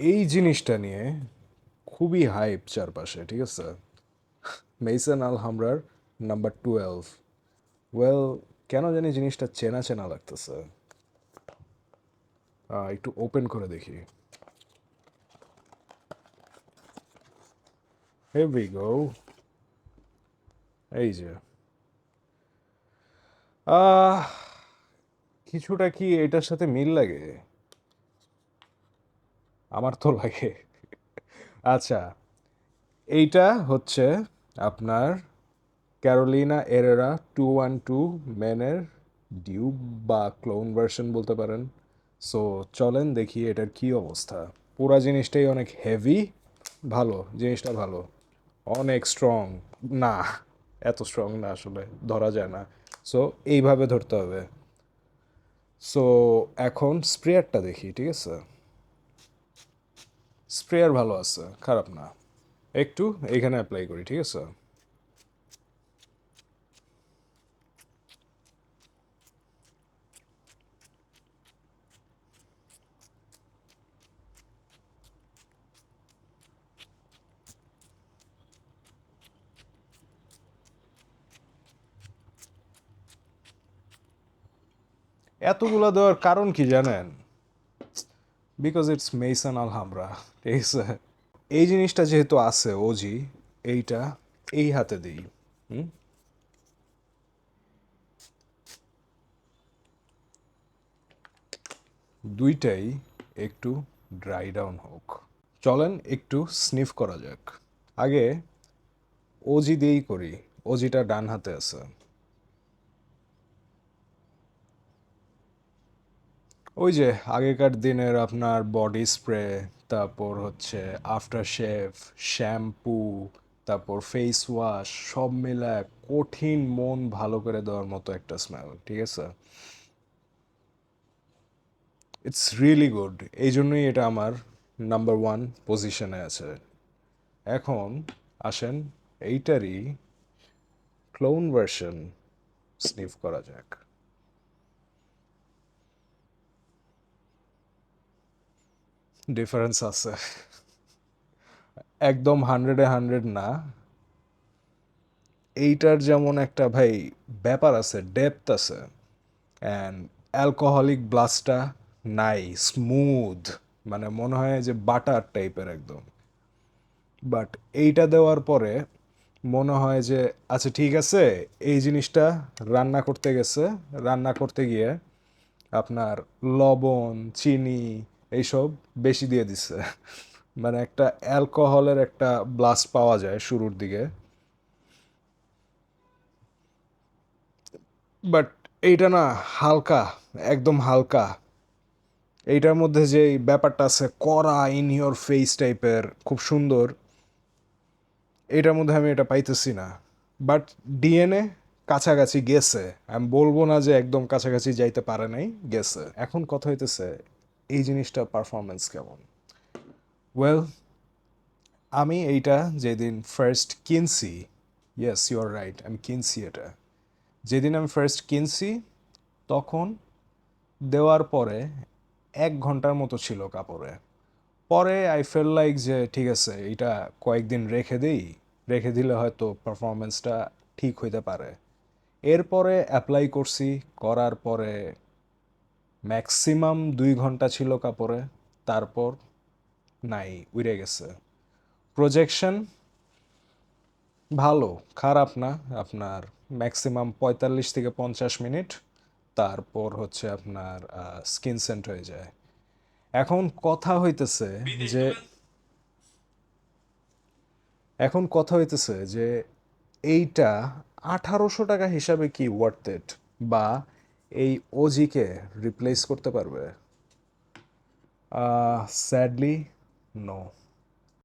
এই জিনিসটা নিয়ে খুবই হাইপ চারপাশে, ঠিক আছে? মেইসন আল হামরার নাম্বার টুয়েলভ ওয়েল কেন জানি জিনিসটা চেনা চেনা লাগতেছে। একটু ওপেন করে দেখি। We go. এই যে। কিছুটা কি এটার সাথে মিল লাগে? আমার তো লাগে। আচ্ছা এইটা হচ্ছে আপনার Carolina Herrera two one two ম্যানের ডিউব বা ক্লোন ভার্সন বলতে পারেন। সো, চলেন দেখি এটার কি অবস্থা। পুরা জিনিসটাই অনেক হেভি, ভালো, জিনিসটা ভালো। অনেক স্ট্রং না, এত স্ট্রং না আসলে, ধরা যায় না। সো, এইভাবে ধরতে হবে। সো, এখন স্প্রেয়ারটা দেখি, ঠিক আছে? স্প্রেয়ার ভালো আছে, খারাপ না। একটু এখানে অ্যাপ্লাই করি, ঠিক আছে? এতগুলা দেওয়ার কারণ কি জানেন? বিকজ ইটস মেইসন আলহামরা ঠিক আছে? এই জিনিসটা যেহেতু আছে ওজি এইটা এই হাতে দিই দুইটাই একটু ড্রাই ডাউন হোক। চলেন একটু স্নিফ করা যাক। আগে ওজি দিয়েই করি। ওজিটা ডান হাতে আছে। ওই যে আগেকার দিনের আপনার বডি স্প্রে তারপর হচ্ছে আফটার শেভ শ্যাম্পু তারপর ফেস ওয়াশ সব মিলায় কঠিন মন ভালো করে দেওয়ার মতো একটা স্মেল ঠিক আছে? ইটস রিয়েলি গুড এই জন্যই এটা আমার নাম্বার ওয়ান পজিশনে আছে। এখন আসেন, এইটারই ক্লোন ভার্সন স্নিফ করা যাক। ডিফারেন্স আছে। একদম হান্ড্রেডে হান্ড্রেড না। এইটার যেমন একটা ভাই ব্যাপার আছে ডেপথ আছে। অ্যান্ড অ্যালকোহলিক ব্লাস্টটা নাই স্মুথ মানে মনে হয় যে বাটার টাইপের একদম। বাট এইটা দেওয়ার পরে মনে হয় যে আচ্ছা ঠিক আছে, এই জিনিসটা রান্না করতে গেছে। রান্না করতে গিয়ে আপনার লবণ, চিনি এইসব বেশি দিয়ে দিচ্ছে মানে একটা অ্যালকোহলের একটা ব্লাস্ট পাওয়া যায় শুরুর দিকে। বাট এইটা না হালকা, একদম হালকা। এইটার মধ্যে যে ব্যাপারটা আছে, কড়া ইন ইওর ফেস টাইপের খুব সুন্দর। এটার মধ্যে আমি এটা পাইতেছি না। বাট ডিএনএ কাছাকাছি গেছে। আমি বলব না যে একদম কাছাকাছি যাইতে পারে নাই, গেছে। এখন কথা হইতেছে এই জিনিসটা পারফরমেন্স কেমন? ওয়েল আমি এইটা যেদিন ফার্স্ট কিনছি ইয়েস ইউ আর রাইট আমি কিনছি এটা। যেদিন আমি ফার্স্ট কিনছি, তখন দেওয়ার পরে এক ঘণ্টার মতো ছিল কাপড়ে। পরে আই ফেল লাইক যে ঠিক আছে এটা কয়েকদিন রেখে দিই, রেখে দিলে হয়তো পারফরমেন্সটা ঠিক হইতে পারে। এরপরে অ্যাপ্লাই করছি, করার পরে ম্যাক্সিমাম দুই ঘণ্টা ছিল কাপড়ে, তারপর নাই, উড়ে গেছে। প্রজেকশন ভালো, খারাপ না। আপনার ম্যাক্সিমাম পঁয়তাল্লিশ থেকে পঞ্চাশ মিনিট, তারপর হচ্ছে আপনার স্কিন সেন্ট হয়ে যায়। এখন কথা হইতেছে যে, এখন কথা হইতেছে যে, এইটা আঠারোশো টাকা হিসাবে কি ওয়ার্থ বা এই ওজিকে রিপ্লেস করতে পারবে? Sadly no